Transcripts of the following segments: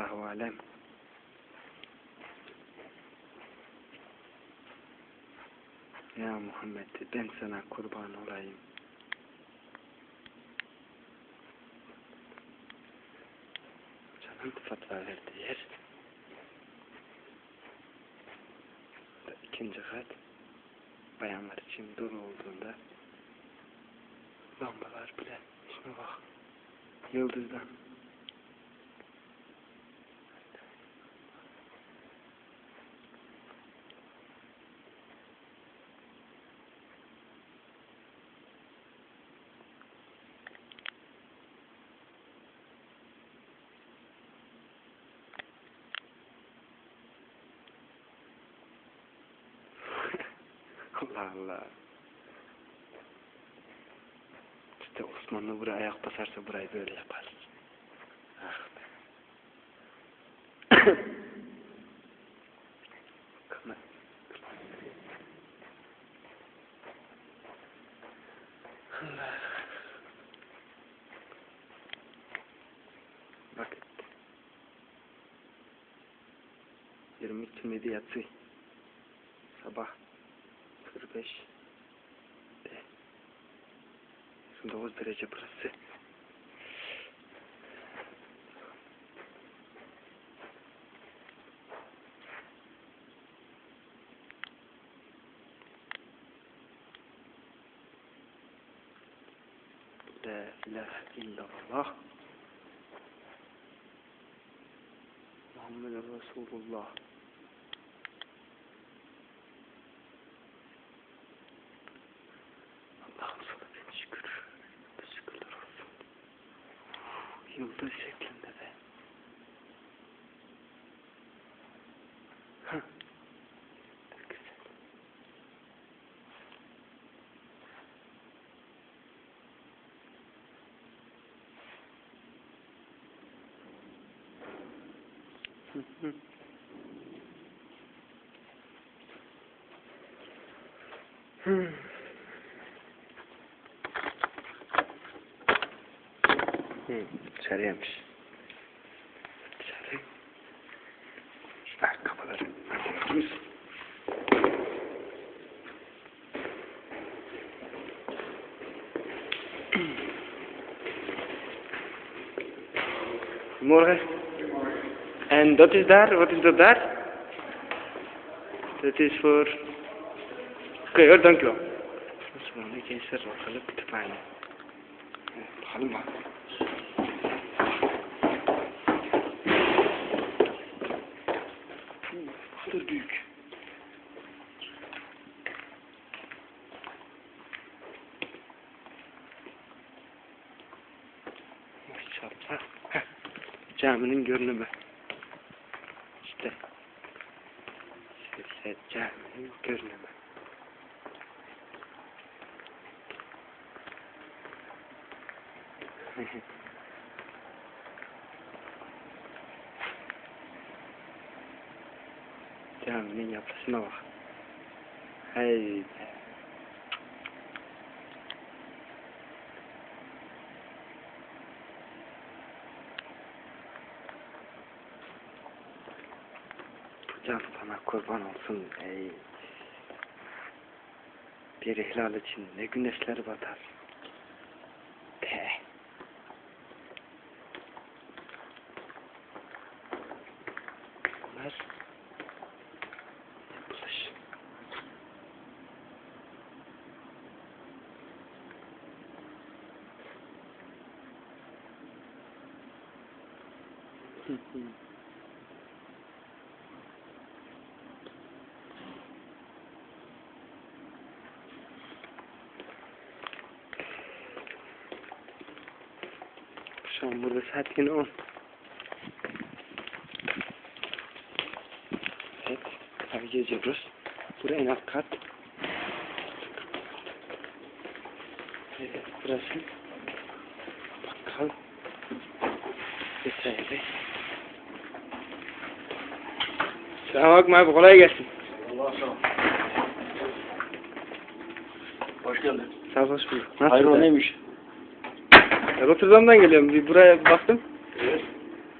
Allahu alem. Ya Muhammed ben sana kurban olayım. Canım fatva verdi yer. İkinci kat bayanlar için dolu olduğunda lambalar bile şuna bak yıldızdan Allah. İşte Osmanlı buraya ayak basarsa burayı böyle yaparız. Ah be. Bak. 22 yatsı. Sabah 45 de 29 derece burası. La ilahe illallah. Muhammed Resulullah Yıldız şeklinde de. Ne güzel. Hı hı. Hı, dışarıymış. Dışarı. Ayakkabıları alıyoruz. Morgen. En dat is daar, wat is dat daar? Dat is voor... Oké hoor, dank u wel. Dat is gewoon een keer gelukkig bak. Büyük. Caminin görünümü. İşte. Şöyle caminin görünümü. Hı hı. Caminin yapısına bak. Bu can sana kurban olsun ey. Bir ihlal için ne güneşler batar. Be. Bunlar yapılış. Hı hı. Şu an burada saat yine 10. Evet, abi geziyoruz. Burası en alt kat. Evet, burası bakkal vesaire. Selamünaleyküm abi, kolay gelsin. Allah sağ ol. Hoş geldin. Sağ ol, hoş bulduk. Nasıl? Hayır o neymiş? Ben Rotterdam'dan geliyorum. Bir buraya baktım. Evet.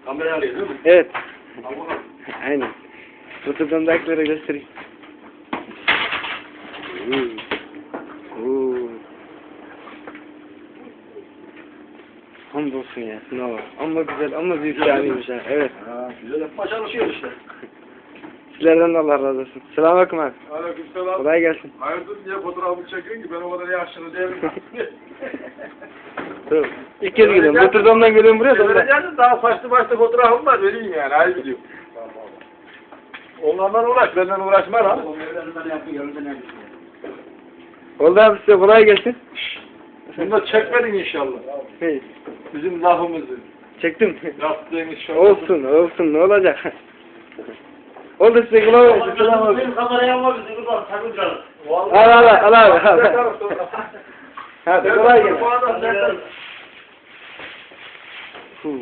Kamera alıyor değil mi? Evet. Al bakalım. Aynen. Rotterdam'dakilere göstereyim. Oo. Oo. Hamdolsun ya. Ne var? Ama güzel, ama büyük şahaneymiş ha. Evet. Ha, güzel yapma çalışıyor işte. Sizlerden de Allah razı olsun. Selamünaleyküm abi. Aleykümselam. Kolay gelsin. Hayırdır niye fotoğrafımı çekiyorsun ki ben o kadar yaşlı değilim. Dur. İlk kez geliyorum. Rotterdam'dan geliyorum buraya da. Vereceksin daha saçlı başlı fotoğrafım var vereyim yani hayır gidiyorum. Onlardan uğraş benden uğraşma lan. Oldu abi size kolay gelsin. Bunu da çekmedin inşallah. Hey, Bizim lafımızı. çektim. Yaptığın iş olsun, olsun. Ne olacak? Oldu size kolay gelsin. Selam olsun. Benim kamerayı alma bizi buradan takınca. Al al al al abi. al. Hadi kolay gelsin. Bu adam nereden? Huu.